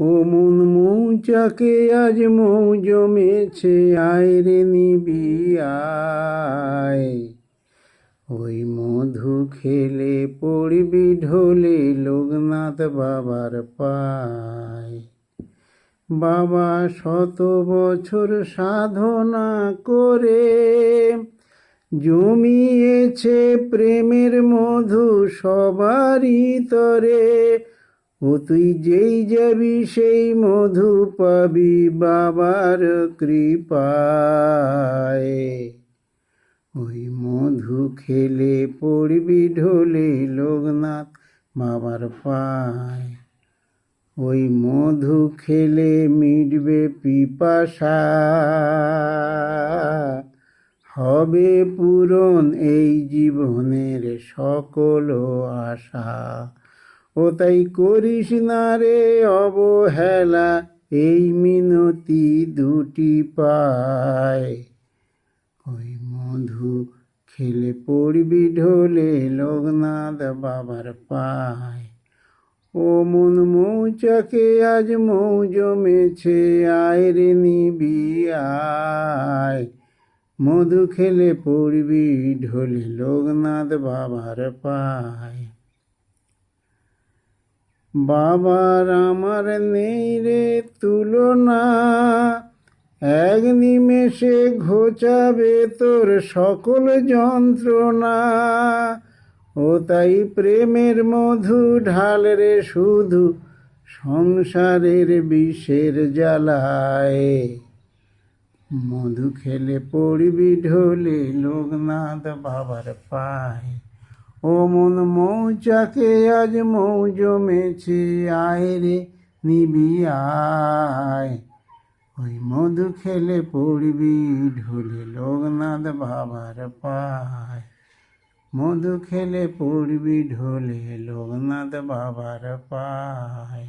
ও মন মৌচাকে আজ মৌ জমেছে, আয় রে নিবি ওই মধু খেলে পড়বি ঢোলে লোকনাথ বাবার পায়। বাবা শত বছর সাধনা করে জমিয়েছে প্রেমের মধু সবারই তরে। ও তুই যেই যাবি সেই মধু পাবি বাবার কৃপায়। ওই মধু খেলে পড়বি ঢোলে লোকনাথ বাবার পায়। ওই মধু খেলে মিটবে পিপাসা। হবে পূরণ এই জীবনের সকল আশা। ও তাই করিস না রে অবহেলা, এই মিনতি দুটি পায়। ওই মধু খেলে পড়বি ঢোলে, লোকনাথ বাবার পায়। ও মন মৌচাকে, আজ মৌ জমেছে আয় রে নিবি আয়। মধু খেলে পড়বি ঢোলে, লোকনাথ বাবার পায়। বাবার আমার নেই রে তুলনা। এক নিমেষে ঘোচাবে তোর সকল যন্ত্রণা। ও তাই প্রেমের মধু ঢাল রে শুধু সংসারের বিষের জ্বালায়। মধু খেলে পড়বি ঢোলে লোকনাথ বাবার পায়। ও মন মৌচাকে আজ মৌ জমেছে আয় রে নিবি আয়। ওই মধু খেলে পড়বি ঢোলে লোকনাথ বাবার পায়। মধু খেলে পড়বি ঢোলে লোকনাথ বাবার পায়।